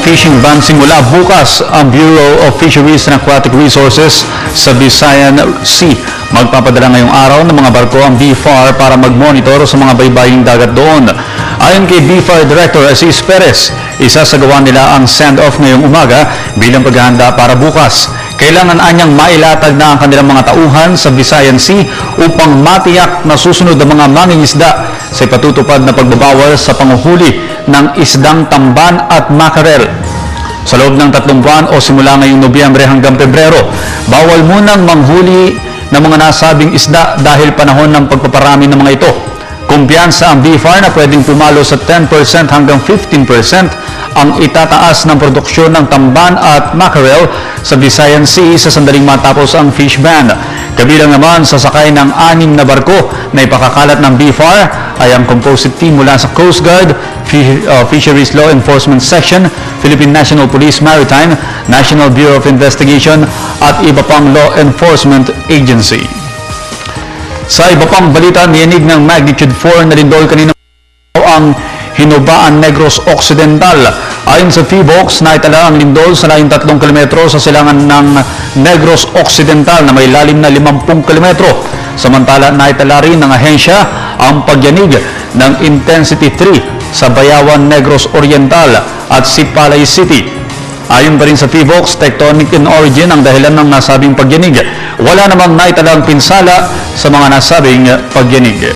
fishing ban simula bukas ang Bureau of Fisheries and Aquatic Resources sa Visayan Sea. Magpapadala ngayong araw ng mga barko ang BFAR para mag-monitor sa mga baybaying dagat doon. Ayon kay BFAR Director Aziz Perez, isasagawa nila ang send-off ngayong umaga bilang paghahanda para bukas. Kailangan anyang mailatag na ang kanilang mga tauhan sa Visayan Sea upang matiyak na susunod ang mga mangingisda sa ipatutupad na pagbabawal sa panguhuli ng isdang tamban at makarel. Sa loob ng tatlong buwan o simula ngayong Nobyembre hanggang Pebrero, bawal munang manghuli ng mga nasabing isda dahil panahon ng pagpaparami ng mga ito. Kumpiyansa ang BFAR na pwedeng pumalo sa 10% hanggang 15% ang itataas ng produksyon ng tamban at mackerel sa Visayan Sea sa sandaling matapos ang fish ban. Kabilang naman sa sakay ng anim na barko na ipakakalat ng BFAR ay ang composite team mula sa Coast Guard, uh, Fisheries Law Enforcement Section, Philippine National Police Maritime, National Bureau of Investigation at iba pang law enforcement agency. Sa iba pang balita, niyanig ng magnitude 4 na lindol kanina ang Hinubaan Negros Occidental. Ayon sa PHIVOX, naitala ang lindol sa layong 3 kilometro sa silangan ng Negros Occidental na may lalim na 50 kilometro. Samantala, naitala rin ng ahensya ang pagyanig ng Intensity 3 sa Bayawan Negros Oriental at Sipalay City. Ayon pa rin sa PHIVOX, tectonic in origin ang dahilan ng nasabing pagyanig. Wala namang naitalang pinsala sa mga nasabing pagyanig.